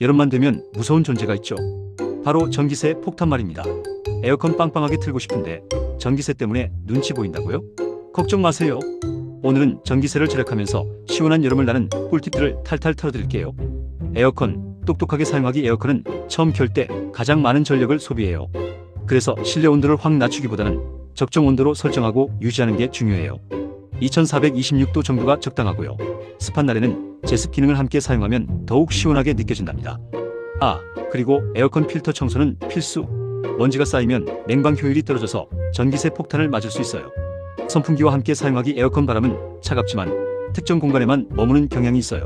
여름만 되면 무서운 존재가 있죠. 바로 전기세 폭탄 말입니다. 에어컨 빵빵하게 틀고 싶은데 전기세 때문에 눈치 보인다고요? 걱정 마세요. 오늘은 전기세를 절약하면서 시원한 여름을 나는 꿀팁들을 탈탈 털어드릴게요. 에어컨 똑똑하게 사용하기 에어컨은 처음 켤 때 가장 많은 전력을 소비해요. 그래서 실내 온도를 확 낮추기보다는 적정 온도로 설정하고 유지하는 게 중요해요. 2426도 정도가 적당하고요. 습한 날에는 제습 기능을 함께 사용하면 더욱 시원하게 느껴진답니다. 아, 그리고 에어컨 필터 청소는 필수. 먼지가 쌓이면 냉방 효율이 떨어져서 전기세 폭탄을 맞을 수 있어요. 선풍기와 함께 사용하기 에어컨 바람은 차갑지만 특정 공간에만 머무는 경향이 있어요.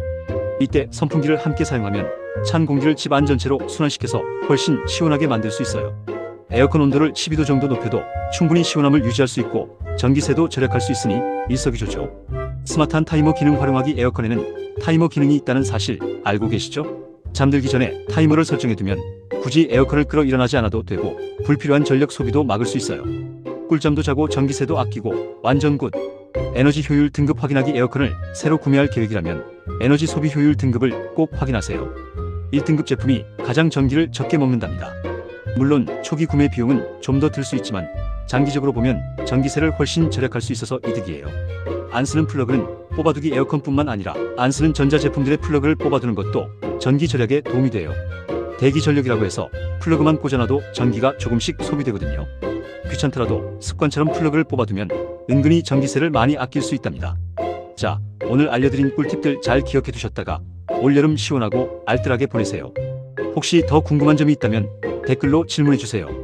이때 선풍기를 함께 사용하면 찬 공기를 집 안 전체로 순환시켜서 훨씬 시원하게 만들 수 있어요. 에어컨 온도를 12도 정도 높여도 충분히 시원함을 유지할 수 있고 전기세도 절약할 수 있으니 일석이조죠. 스마트한 타이머 기능 활용하기 에어컨에는 타이머 기능이 있다는 사실 알고 계시죠? 잠들기 전에 타이머를 설정해두면 굳이 에어컨을 끌어 일어나지 않아도 되고 불필요한 전력 소비도 막을 수 있어요. 꿀잠도 자고 전기세도 아끼고 완전 굿. 에너지 효율 등급 확인하기 에어컨을 새로 구매할 계획이라면 에너지 소비 효율 등급을 꼭 확인하세요. 1등급 제품이 가장 전기를 적게 먹는답니다. 물론 초기 구매 비용은 좀 더 들 수 있지만 장기적으로 보면 전기세를 훨씬 절약할 수 있어서 이득이에요. 안 쓰는 플러그는 뽑아두기 에어컨뿐만 아니라 안 쓰는 전자제품들의 플러그를 뽑아두는 것도 전기 절약에 도움이 돼요. 대기 전력이라고 해서 플러그만 꽂아놔도 전기가 조금씩 소비되거든요. 귀찮더라도 습관처럼 플러그를 뽑아두면 은근히 전기세를 많이 아낄 수 있답니다. 자, 오늘 알려드린 꿀팁들 잘 기억해 두셨다가 올여름 시원하고 알뜰하게 보내세요. 혹시 더 궁금한 점이 있다면 댓글로 질문해 주세요.